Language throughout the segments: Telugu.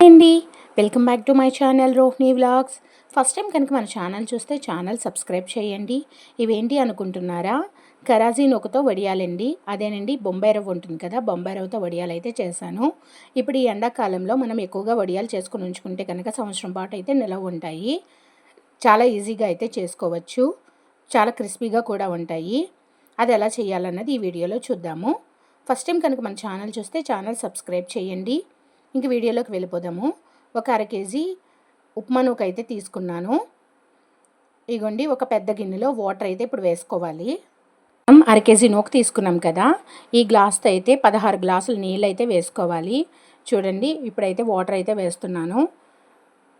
అండి. Welcome back to my channel Rohini vlogs. First time కనుక మన ఛానల్ చూస్తే ఛానల్ సబ్స్క్రైబ్ చేయండి. ఇవేంటి అనుకుంటున్నారా? కరాజీ నొక్కతో వడియాలండి. అదేనండి బొంబాయి రవ్వ ఉంటుంది కదా బొంబాయి రవ్వతో వడియాలు అయితే చేశాను. ఇప్పుడు ఈ ఎండాకాలంలో మనం ఎక్కువగా వడియాలు చేసుకుని ఉంచుకుంటే కనుక సంవత్సరం పాటు అయితే నిలవ ఉంటాయి. చాలా ఈజీగా అయితే చేసుకోవచ్చు. చాలా క్రిస్పీగా కూడా ఉంటాయి. అది ఎలా చేయాలన్నది ఈ వీడియోలో చూద్దాము. ఫస్ట్ టైం కనుక మన ఛానల్ చూస్తే ఛానల్ సబ్స్క్రైబ్ చేయండి. ఇంక వీడియోలోకి వెళ్ళిపోదాము. ఒక అర కేజీ ఉప్మా నూక అయితే తీసుకున్నాను. ఇగోండి ఒక పెద్ద గిన్నెలో వాటర్ అయితే ఇప్పుడు వేసుకోవాలి. మనం అర కేజీ నూక తీసుకున్నాం కదా ఈ గ్లాస్తో అయితే పదహారు గ్లాసులు నీళ్ళు అయితే వేసుకోవాలి. చూడండి ఇప్పుడైతే వాటర్ అయితే వేస్తున్నాను.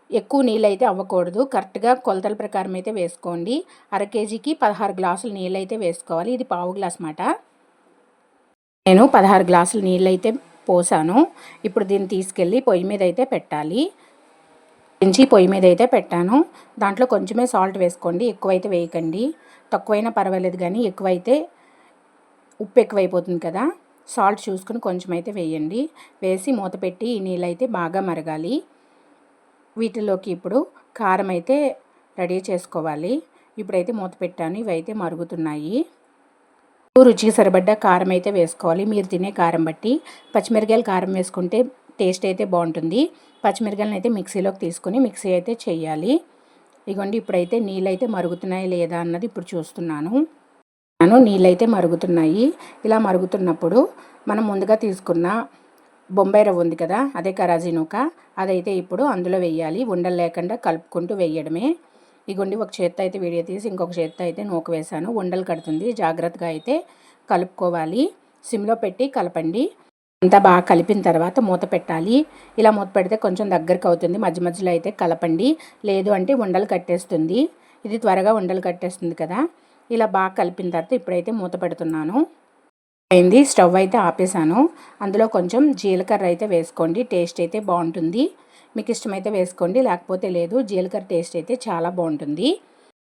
ఎక్కువ నీళ్ళు అయితే అవ్వకూడదు. కరెక్ట్గా కొలతల ప్రకారం అయితే వేసుకోండి. అర కేజీకి పదహారు గ్లాసులు నీళ్ళు అయితే వేసుకోవాలి. ఇది పావు గ్లాస్ మాట. నేను పదహారు గ్లాసులు నీళ్ళు అయితే పోసాను. ఇప్పుడు దీన్ని తీసుకెళ్ళి పొయ్యి మీద అయితే పెట్టాలి. పెంచి పొయ్యి మీద అయితే పెట్టాను. దాంట్లో కొంచెమే సాల్ట్ వేసుకోండి. ఎక్కువైతే వేయకండి. తక్కువైనా పర్వాలేదు కానీ ఎక్కువైతే ఉప్పు ఎక్కువైపోతుంది కదా. సాల్ట్ చూసుకుని కొంచెం అయితే వేయండి. వేసి మూత పెట్టి ఈ నీళ్ళు అయితే బాగా మరగాలి. వీటిలోకి ఇప్పుడు కారం అయితే రెడీ చేసుకోవాలి. ఇప్పుడైతే మూత పెట్టాను. ఇవైతే మరుగుతున్నాయి. రుచికి సరిపడ్డ కారం అయితే వేసుకోవాలి. మీరు తినే కారం బట్టి పచ్చిమిరకాయలు కారం వేసుకుంటే టేస్ట్ అయితే బాగుంటుంది. పచ్చిమిరకాయలను అయితే మిక్సీలోకి తీసుకొని మిక్సీ అయితే చేయాలి. ఇగోండి ఇప్పుడైతే నీళ్ళు అయితే మరుగుతున్నాయి లేదా అన్నది ఇప్పుడు చూస్తున్నాను. నేను నీళ్ళు అయితే మరుగుతున్నాయి. ఇలా మరుగుతున్నప్పుడు మనం ముందుగా తీసుకున్న బొంబాయి రవ్వ ఉంది కదా అదే కరాజీ నూక అదైతే ఇప్పుడు అందులో వేయాలి. ఉండలు లేకుండా కలుపుకుంటూ వేయడమే. ఇగోండి ఒక చేత్తో అయితే వీడియో తీసి ఇంకొక చేత్తో అయితే నూక వేసాను ఉండలు కడుతుంది. జాగ్రత్తగా అయితే కలుపుకోవాలి. సిమ్లో పెట్టి కలపండి. అంతా బాగా కలిపిన తర్వాత మూత పెట్టాలి. ఇలా మూత పెడితే కొంచెం దగ్గరకు అవుతుంది. మధ్య మధ్యలో అయితే కలపండి. లేదు అంటే ఉండలు కట్టేస్తుంది. ఇది త్వరగా ఉండలు కట్టేస్తుంది కదా. ఇలా బాగా కలిపిన తర్వాత ఇప్పుడైతే మూత పెడుతున్నాను. అయింది. స్టవ్ అయితే ఆపేసాను అందులో కొంచెం జీలకర్ర అయితే వేసుకోండి. టేస్ట్ అయితే బాగుంటుంది. మీకు ఇష్టమైతే వేసుకోండి లేకపోతే లేదు జీలకర్ర టేస్ట్ అయితే చాలా బాగుంటుంది.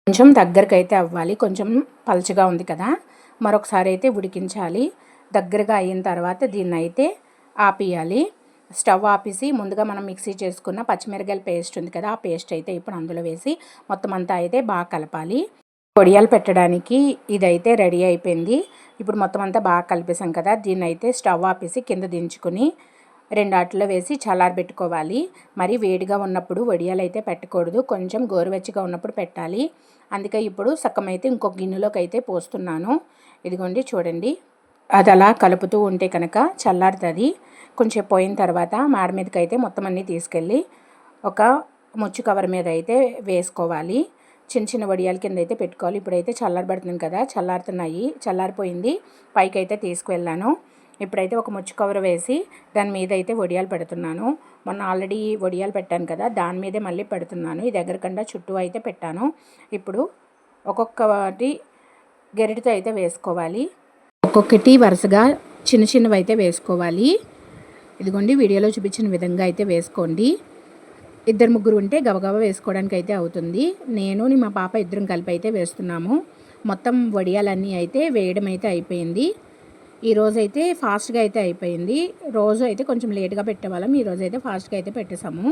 కొంచెం దగ్గరకు అయితే అవ్వాలి కొంచెం పలుచగా ఉంది కదా. మరొకసారి అయితే ఉడికించాలి. దగ్గరగా అయిన తర్వాత దీన్ని అయితే ఆపియాలి. స్టవ్ ఆపేసి ముందుగా మనం మిక్సీ చేసుకున్న పచ్చిమిరకాయల పేస్ట్ ఉంది కదా ఆ పేస్ట్ అయితే ఇప్పుడు అందులో వేసి మొత్తం అంతా అయితే బాగా కలపాలి. పొడియాలు పెట్టడానికి ఇదైతే రెడీ అయిపోయింది. ఇప్పుడు మొత్తం అంతా బాగా కలిపేసాం కదా దీన్ని అయితే స్టవ్ ఆపేసి కింద దించుకొని రెండు ఆటలో వేసి చల్లారబెట్టుకోవాలి మరి వేడిగా ఉన్నప్పుడు వడియాలు అయితే పెట్టకూడదు. కొంచెం గోరువెచ్చగా ఉన్నప్పుడు పెట్టాలి. అందుకే ఇప్పుడు సక్కమైతే ఇంకొక గిన్నెలోకి అయితే పోస్తున్నాను. ఇదిగోండి చూడండి. అది అలా కలుపుతూ ఉంటే కనుక చల్లారుతుంది. కొంచెం పోయిన తర్వాత మాడ మీదకి అయితే మొత్తం అన్నీ తీసుకెళ్ళి ఒక ముచ్చు కవర్ మీద అయితే వేసుకోవాలి. చిన్న చిన్న వడియాల కింద అయితే పెట్టుకోవాలి. ఇప్పుడైతే చల్లారబడుతుంది కదా చల్లారుతున్నాయి. చల్లారిపోయింది. పైకి అయితే తీసుకువెళ్ళాను. ఇప్పుడైతే ఒక ముచ్చు కవర్ వేసి దాని మీద అయితే వడియాలు పెడుతున్నాను. మొన్న ఆల్రెడీ వడియాలు పెట్టాను కదా దాని మీదే మళ్ళీ పెడుతున్నాను. ఈ దగ్గర కన్నా చుట్టూ అయితే పెట్టాను. ఇప్పుడు ఒక్కొక్కటి గెరిటితో అయితే వేసుకోవాలి. ఒక్కొక్కటి వరుసగా చిన్న చిన్నవి అయితే వేసుకోవాలి. ఇదిగోండి వీడియోలో చూపించిన విధంగా అయితే వేసుకోండి. ఇద్దరు ముగ్గురు ఉంటే గబగబా వేసుకోవడానికి అయితే అవుతుంది. నేను మా పాప ఇద్దరం కలిపి అయితే వేస్తున్నాము. మొత్తం వడియాలన్నీ అయితే వేయడం అయితే అయిపోయింది. ఈ రోజు అయితే ఫాస్ట్గా అయితే అయిపోయింది. రోజు అయితే కొంచెం లేట్గా పెట్టేవాళ్ళం. ఈ రోజు అయితే ఫాస్ట్గా అయితే పెట్టేసాము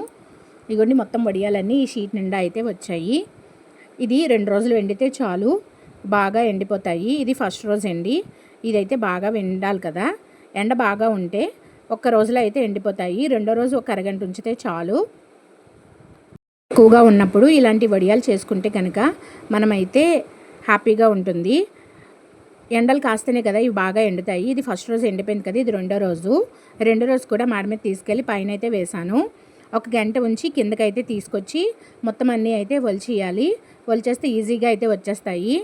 ఇగోండి మొత్తం వడియాలన్నీ ఈ షీట్ నిండా అయితే వచ్చాయి. ఇది రెండు రోజులు ఎండితే చాలు. బాగా ఎండిపోతాయి. ఇది ఫస్ట్ రోజు ఎండి. ఇదైతే బాగా ఎండాలి కదా. ఎండ బాగా ఉంటే ఒక్క రోజులో అయితే ఎండిపోతాయి. రెండో రోజు ఒక అరగంట ఉంచితే చాలు. ఎక్కువగా ఉన్నప్పుడు ఇలాంటి వడియాలు చేసుకుంటే కనుక మనమైతే హ్యాపీగా ఉంటుంది. ఎండలు కాస్తేనే కదా ఇవి బాగా ఎండుతాయి. ఇది ఫస్ట్ రోజు ఎండిపోయింది కదా ఇది రెండో రోజు. రెండో రోజు కూడా మాడ మీద తీసుకెళ్ళి పైన అయితే వేసాను. ఒక గంట ఉంచి కిందకైతే తీసుకొచ్చి మొత్తం అన్నీ అయితే ఒలిచేయాలి. ఒలిచేస్తే ఈజీగా అయితే వచ్చేస్తాయి.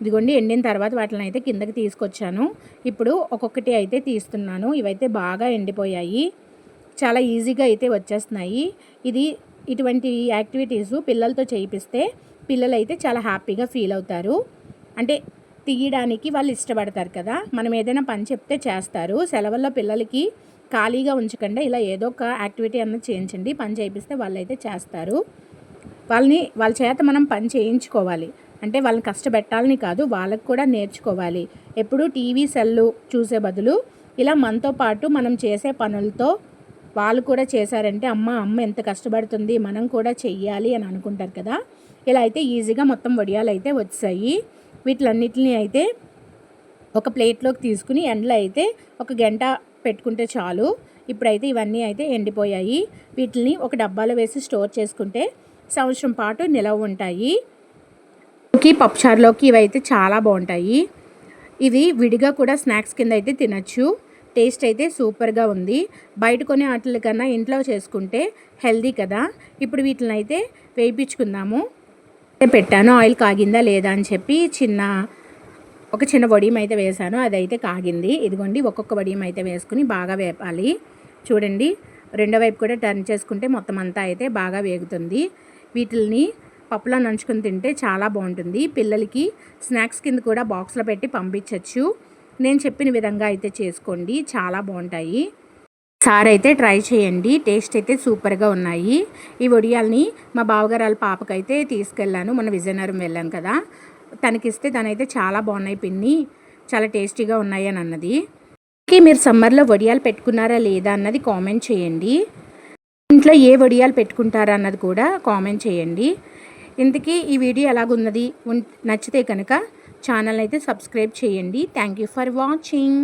ఇదిగోండి ఎండిన తర్వాత వాటిని అయితే కిందకి తీసుకొచ్చాను. ఇప్పుడు ఒక్కొక్కటి అయితే తీస్తున్నాను. ఇవైతే బాగా ఎండిపోయాయి. చాలా ఈజీగా అయితే వచ్చేస్తున్నాయి. ఇది ఇటువంటి యాక్టివిటీస్ పిల్లలతో చేయిస్తే పిల్లలు అయితే చాలా హ్యాపీగా ఫీల్ అవుతారు. అంటే తీయడానికి వాళ్ళు ఇష్టపడతారు కదా. మనం ఏదైనా పని చెప్తే చేస్తారు. సెలవుల్లో పిల్లలకి ఖాళీగా ఉంచకుండా ఇలా ఏదో ఒక యాక్టివిటీ అన్నది చేయించండి. పని చేయిస్తే వాళ్ళైతే చేస్తారు. వాళ్ళని వాళ్ళ చేత మనం పని చేయించుకోవాలి. అంటే వాళ్ళని కష్టపెట్టాలని కాదు వాళ్ళకు కూడా నేర్చుకోవాలి. ఎప్పుడు టీవీ సెల్లు చూసే బదులు ఇలా మనతో పాటు మనం చేసే పనులతో వాళ్ళు కూడా చేశారంటే అమ్మ అమ్మ ఎంత కష్టపడుతుంది మనం కూడా చెయ్యాలి అని అనుకుంటారు కదా. ఇలా అయితే ఈజీగా మొత్తం వడియాలు అయితే వచ్చాయి. వీటిలన్నిటిని అయితే ఒక ప్లేట్లోకి తీసుకుని ఎండలో అయితే ఒక గంట పెట్టుకుంటే చాలు. ఇప్పుడైతే ఇవన్నీ అయితే ఎండిపోయాయి. వీటిని ఒక డబ్బాలో వేసి స్టోర్ చేసుకుంటే సంవత్సరం పాటు నిలవ ఉంటాయి. పప్పుచారులోకి ఇవైతే చాలా బాగుంటాయి. ఇవి విడిగా కూడా స్నాక్స్ కింద అయితే తినచ్చు. టేస్ట్ అయితే సూపర్గా ఉంది. బయట కొనే వాటి కన్నా ఇంట్లో చేసుకుంటే హెల్దీ కదా. ఇప్పుడు వీటిని అయితే వేయించుకుందాము. పెట్టాను. ఆయిల్ కాగిందా లేదా అని చెప్పి చిన్న ఒక చిన్న వడియం అయితే వేసాను. అదైతే కాగింది. ఇదిగోండి ఒక్కొక్క వడియం అయితే వేసుకుని బాగా వేపాలి. చూడండి రెండో వైపు కూడా టర్న్ చేసుకుంటే మొత్తం అంతా అయితే బాగా వేగుతుంది. వీటిల్ని పప్పులో నంచుకొని తింటే చాలా బాగుంటుంది. పిల్లలకి స్నాక్స్ కింద కూడా బాక్స్లో పెట్టి పంపించవచ్చు నేను చెప్పిన విధంగా అయితే చేసుకోండి. చాలా బాగుంటాయి. సార్ అయితే ట్రై చేయండి. టేస్ట్ అయితే సూపర్గా ఉన్నాయి. ఈ వడియాల్ని మా బావగారాల పాపకైతే తీసుకెళ్ళాను. మన విజయనగరం వెళ్ళాం కదా. తనకిస్తే తనైతే చాలా బాగున్నాయి పిన్ని. చాలా టేస్టీగా ఉన్నాయి అని అన్నది. మీరు సమ్మర్లో వడియాలు పెట్టుకున్నారా లేదా అన్నది కామెంట్ చేయండి. ఇంట్లో ఏ వడియాలు పెట్టుకుంటారా అన్నది కూడా కామెంట్ చేయండి. ఇంతకీ ఈ వీడియో ఎలాగున్నది? నచ్చితే కనుక ఛానల్ అయితే సబ్స్క్రైబ్ చేయండి. Thank you for watching